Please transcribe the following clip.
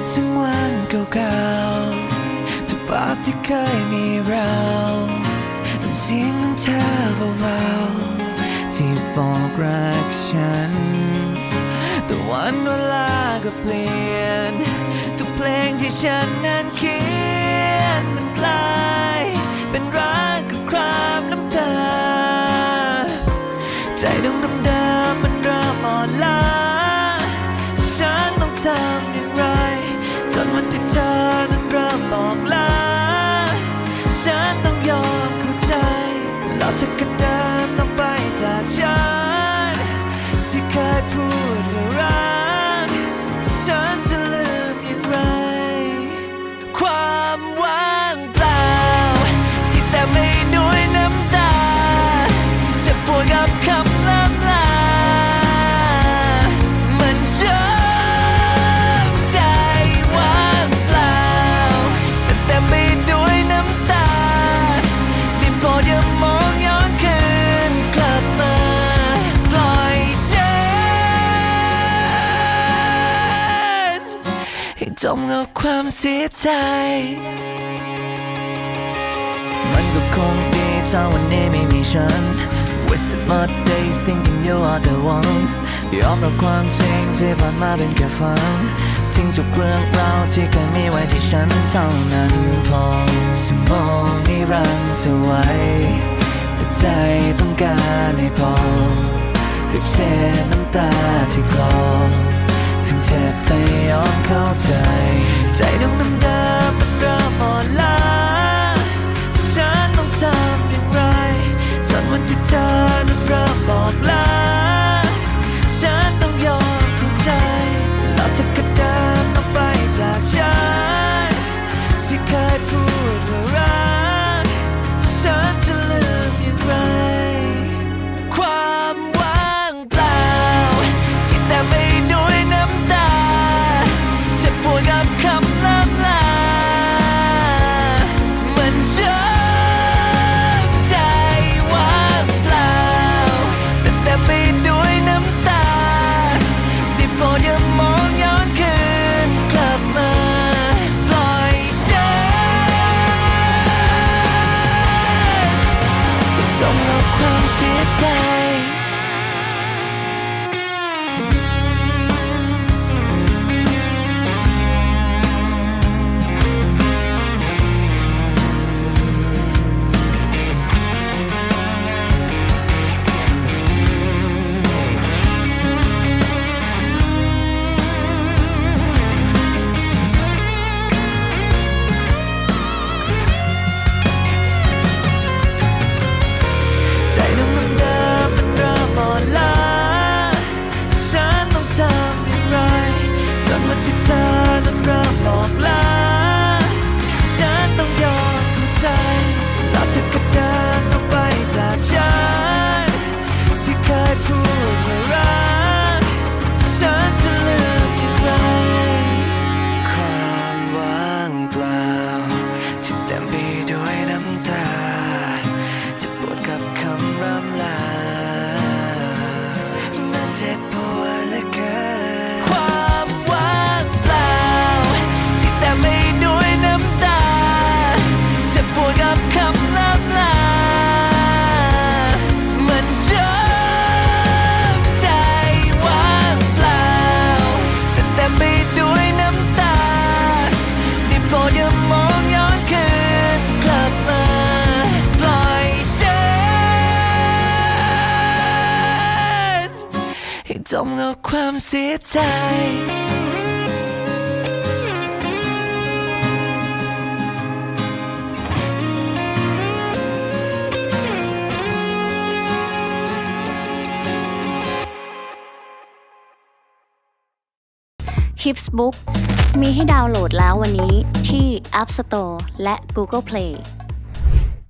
ดถึงวันเก่าๆทุกภาพที่เคยมีเราน้ำเสียงของเธอเบาๆที่บอกรักฉัน แต่วันเวลาก็เปลี่ยน ทุกเพลงที่ฉันนั้นเขียนมันกลายเป็นรักกับครามน้ำตา ใจดวงดำๆมันเริ่มอ่อนล้าฉันต้องทำ เธอนั้นเริ่มบอกลา ฉันต้องยอมเข้าใจ แล้วเธอก็เดินออกไปจากฉัน ที่เคยพูดว่ารัก จมกับความเสียใจ มันก็คงดีถ้าวันนี้ไม่มีฉัน Wasted my days thinking you are the one ยอมรับความจริงที่ผ่านมาเป็นแค่ฝัน ทิ้งทุกเรื่องราวที่เคยมีไว้ที่ฉันเท่านั้นพอสมองนี่รันเธอไว้ แต่ใจต้องการให้พอรีบเช็ดน้ำตาที่คลอ ถึงเจ็บแต่ยอมเข้าใจ ใจดวงนั้นเดิมมันเริ่มอ่อนล้าฉันต้องทำอย่างไรจนวันที่เธอ จบความเสียใจ มั จมกับความเสียใจ Hips Book มีให้ดาวน์โหลดแล้ววันนี้ที่ App Store และ Google Play